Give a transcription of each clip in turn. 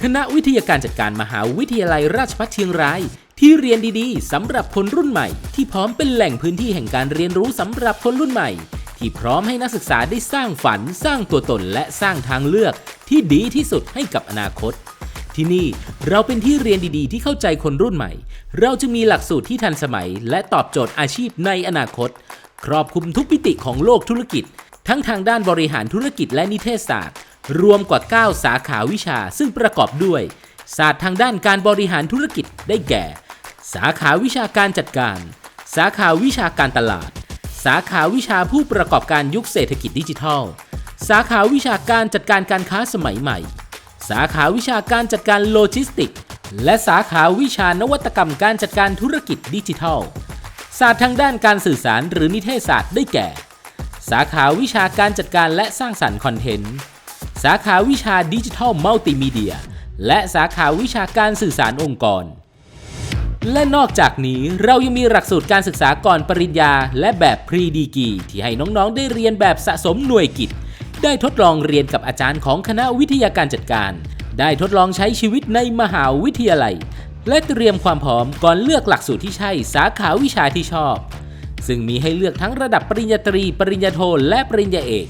คณะวิทยาการจัดการมหาวิทยาลัยราชภัฏเชียงราย ที่เรียนดีๆสำหรับคนรุ่นใหม่ ที่พร้อมเป็นแหล่งพื้นที่แห่งการเรียนรู้สำหรับคนรุ่นใหม่ ที่พร้อมให้นักศึกษาได้สร้างฝัน สร้างตัวตนและสร้างทางเลือกที่ดีที่สุดให้กับอนาคตที่นี่เราเป็นที่เรียนดีๆ ที่เข้าใจคนรุ่นใหม่ เราจะมีหลักสูตรที่ทันสมัย และตอบโจทย์อาชีพในอนาคต ครอบคลุมทุกมิติของโลกธุรกิจ ทั้งทางด้านบริหารธุรกิจและนิเทศศาสตร์ รวมกว่า 9 สาขาวิชาซึ่งประกอบด้วย ศาสตร์ทางด้านการบริหารธุรกิจได้แก่ สาขาวิชาการจัดการ สาขาวิชาการตลาด สาขาวิชาผู้ประกอบการยุคเศรษฐกิจดิจิทัล สาขาวิชาการจัดการการค้าสมัยใหม่ สาขาวิชาการจัดการโลจิสติกส์และสาขาวิชานวัตกรรมการจัดการธุรกิจดิจิทัล ศาสตร์ทางด้านการสื่อสารหรือนิเทศศาสตร์ได้แก่ สาขาวิชาการจัดการและสร้างสรรค์คอนเทนต์ สาขาวิชาดิจิทัลมัลติมีเดีย และสาขาวิชาการสื่อสารองค์กร และนอกจากนี้เรายังมีหลักสูตรการศึกษาก่อนปริญญา และแบบพรีดีกีที่ให้น้องๆได้เรียนแบบสะสมหน่วยกิจ ได้ทดลองเรียนกับอาจารย์ของคณะวิทยาการจัดการ ได้ทดลองใช้ชีวิตในมหาวิทยาลัย และเตรียมความพร้อมก่อนเลือกหลักสูตรที่ใช่สาขาวิชาที่ชอบ ซึ่งมีให้เลือกทั้งระดับปริญญาตรี ปริญญาโท และปริญญาเอก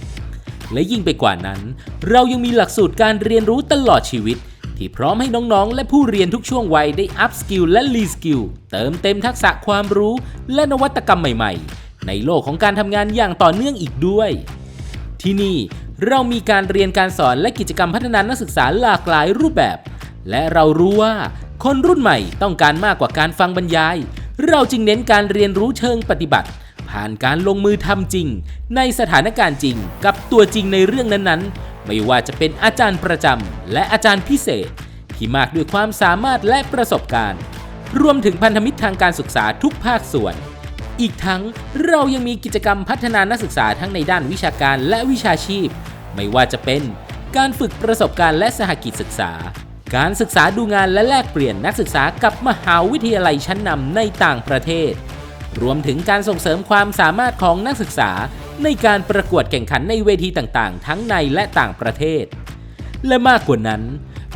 และยิ่งไปกว่านั้น เรายังมีหลักสูตรการเรียนรู้ตลอดชีวิต ที่พร้อมให้น้องๆ และผู้เรียนทุกช่วงวัยได้อัพสกิลและรีสกิลเติมเต็มทักษะความรู้และนวัตกรรมใหม่ๆ ในโลกของการทำงานอย่างต่อเนื่องอีกด้วย ที่นี่เรามีการเรียนการสอนและกิจกรรมพัฒนานักศึกษาหลากหลายรูปแบบ และเรารู้ว่า คนรุ่นใหม่ต้องการมากกว่าการฟังบรรยาย เราจึงเน้นการเรียนรู้เชิงปฏิบัติ ผ่านการลงมือทำจริง ในสถานการณ์จริงกับตัวจริงในเรื่องนั้นๆ ไม่ว่าจะเป็นอาจารย์ประจำและอาจารย์พิเศษ ที่มากด้วยความสามารถและประสบการณ์ รวมถึงพันธมิตรทางการศึกษาทุกภาคส่วน อีกทั้งเรายังมีกิจกรรมพัฒนานักศึกษาทั้งในด้านวิชาการและวิชาชีพ ไม่ว่าจะเป็น การฝึกประสบการณ์และสหกิจศึกษาการศึกษาดูงานและแลกเปลี่ยนนักศึกษากับมหาวิทยาลัยชั้นนำในต่างประเทศ รวมถึงการส่งเสริมความสามารถของนักศึกษา ในการประกวดแข่งขันในเวทีต่างๆ ทั้งในและต่างประเทศ และมากกว่านั้น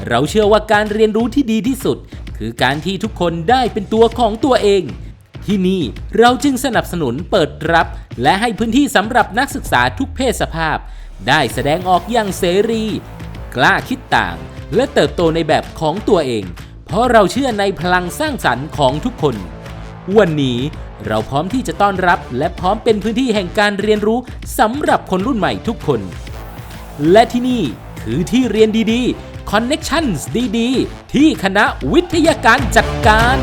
เราเชื่อว่าการเรียนรู้ที่ดีที่สุด คือการที่ทุกคนได้เป็นตัวของตัวเอง ที่นี่เราจึงสนับสนุนเปิดรับ และให้พื้นที่สำหรับนักศึกษาทุกเพศสภาพ ได้แสดงออกอย่างเสรี กล้าคิดต่าง และเติบโตในแบบของตัวเอง เพราะเราเชื่อในพลังสร้างสรรค์ของทุกคน วันนี้เราพร้อมที่จะต้อนรับ และพร้อมเป็นพื้นที่แห่งการเรียนรู้สำหรับคนรุ่นใหม่ทุกคน และที่นี่คือที่เรียนดีๆ Connections ดีๆ ที่คณะวิทยาการจัดการ